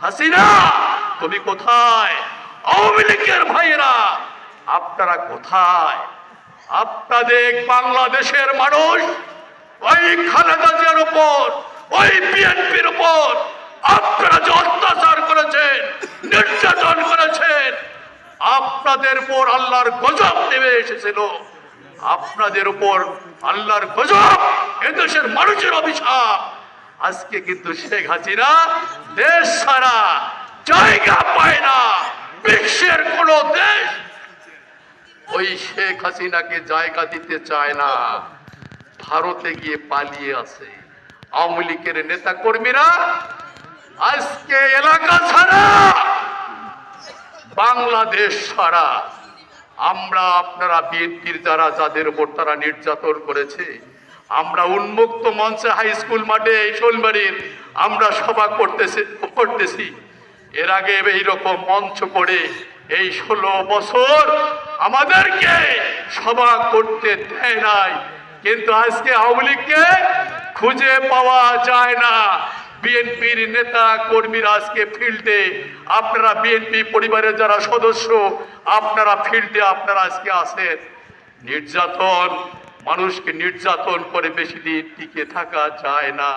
হাসিনা, তুমি কোথায়? আওয়ামী লীগের ভাইয়েরা, আপনারা কোথায়? আপনাদের বাংলাদেশের মানুষ ওই খালেদা জিয়ার উপর, ওই বিএনপির উপর, আপনারা যে অত্যাচার করেছেন, নির্যাতন করেছেন, আপনাদের উপর আল্লাহর গজব নেমে এসেছিল। আপনাদের উপর আল্লাহর গজব, এদেশের মানুষের অভিশাপ। আজকে কিন্তু শেখ হাসিনা ছাড়া জায়গা পায় না। বিশ্বের কোন দেশ ওই শেখ হাসিনাকে জায়গা দিতে চায় না। ভারতে গিয়ে পালিয়ে আছে আওয়ামী লীগের নেতা কর্মীরা আজকে এলাকা ছাড়া, বাংলাদেশ ছাড়া, আমরা আপনারা বিএনপির যারা যাদের উপর তারা নির্যাতন করেছে আমরা উন্মুক্ত মঞ্চে হাই স্কুল মাঠে এই শোলবাড়ির আমরা সভা করতেছি করতেছি। এর আগে এইরকম মঞ্চ করে এই ষোলো বছর আমাদেরকে সভা করতে দেয় নাই। কিন্তু আজকে আওয়ামী লীগকে খুঁজে পাওয়া যায় না। বিএনপির নেতা কর্মীরা আজকে ফিল্ডে, আপনারা বিএনপি পরিবারের যারা সদস্য, আপনারা ফিল্ডে আপনারা আজকে আছেন। নির্যাতন মানুষকে নির্যাতন করে বেশি দিন টিকে থাকা যায় না।